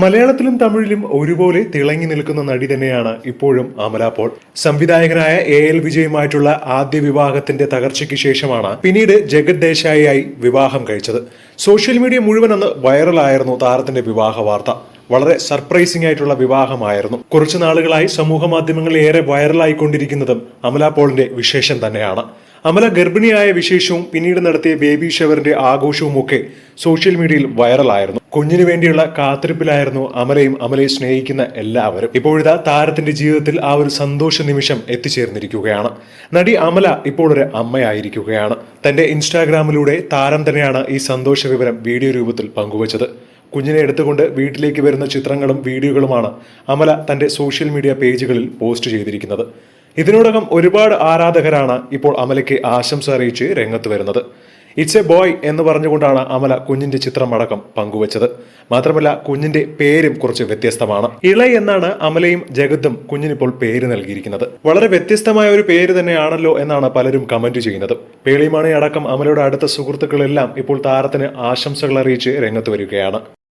മലയാളത്തിലും തമിഴിലും ഒരുപോലെ തിളങ്ങി നിൽക്കുന്ന നടി തന്നെയാണ് ഇപ്പോഴും അമല പോൾ. സംവിധായകനായ എ എൽ വിജയുമായിട്ടുള്ള ആദ്യ വിവാഹത്തിന്റെ തകർച്ചയ്ക്ക് ശേഷമാണ് പിന്നീട് ജഗത് ദേശായിയായി വിവാഹം കഴിച്ചത്. സോഷ്യൽ മീഡിയ മുഴുവൻ അന്ന് വൈറലായിരുന്നു താരത്തിന്റെ വിവാഹ വാർത്ത. വളരെ സർപ്രൈസിംഗ് ആയിട്ടുള്ള വിവാഹമായിരുന്നു. കുറച്ചു നാളുകളായി സമൂഹ മാധ്യമങ്ങളിൽ ഏറെ വൈറലായിക്കൊണ്ടിരിക്കുന്നതും അമല പോളിന്റെ വിശേഷം തന്നെയാണ്. അമല ഗർഭിണിയായ വിശേഷവും പിന്നീട് നടത്തിയ ബേബി ഷവറിന്റെ ആഘോഷവും ഒക്കെ സോഷ്യൽ മീഡിയയിൽ വൈറലായിരുന്നു. കുഞ്ഞിനു വേണ്ടിയുള്ള കാത്തിരിപ്പിലായിരുന്നു അമലയും അമലയെ സ്നേഹിക്കുന്ന എല്ലാവരും. ഇപ്പോഴിതാ താരത്തിന്റെ ജീവിതത്തിൽ ആ ഒരു സന്തോഷ നിമിഷം എത്തിച്ചേർന്നിരിക്കുകയാണ്. നടി അമല ഇപ്പോൾ ഒരു അമ്മയായിരിക്കുകയാണ്. തന്റെ ഇൻസ്റ്റാഗ്രാമിലൂടെ താരം തന്നെയാണ് ഈ സന്തോഷ വിവരം വീഡിയോ രൂപത്തിൽ പങ്കുവച്ചത്. കുഞ്ഞിനെ എടുത്തുകൊണ്ട് വീട്ടിലേക്ക് വരുന്ന ചിത്രങ്ങളും വീഡിയോകളുമാണ് അമല തന്റെ സോഷ്യൽ മീഡിയ പേജുകളിൽ പോസ്റ്റ് ചെയ്തിരിക്കുന്നത്. ഇതിനോടകം ഒരുപാട് ആരാധകരാണ് ഇപ്പോൾ അമലയ്ക്ക് ആശംസ അറിയിച്ച് രംഗത്ത് വരുന്നത്. ഇറ്റ്സ് എ ബോയ് എന്ന് പറഞ്ഞുകൊണ്ടാണ് അമല കുഞ്ഞിന്റെ ചിത്രമടക്കം പങ്കുവച്ചത്. മാത്രമല്ല കുഞ്ഞിന്റെ പേരും കുറച്ച് വ്യത്യസ്തമാണ്. ഇള എന്നാണ് അമലയും ജഗത്തും കുഞ്ഞിനിപ്പോൾ പേര് നൽകിയിരിക്കുന്നത്. വളരെ വ്യത്യസ്തമായ ഒരു പേര് തന്നെയാണല്ലോ എന്നാണ് പലരും കമന്റ് ചെയ്യുന്നത്. പേളിമാണി അടക്കം അമലയുടെ അടുത്ത സുഹൃത്തുക്കളെല്ലാം ഇപ്പോൾ താരത്തിന് ആശംസകൾ അറിയിച്ച് രംഗത്ത് വരികയാണ്.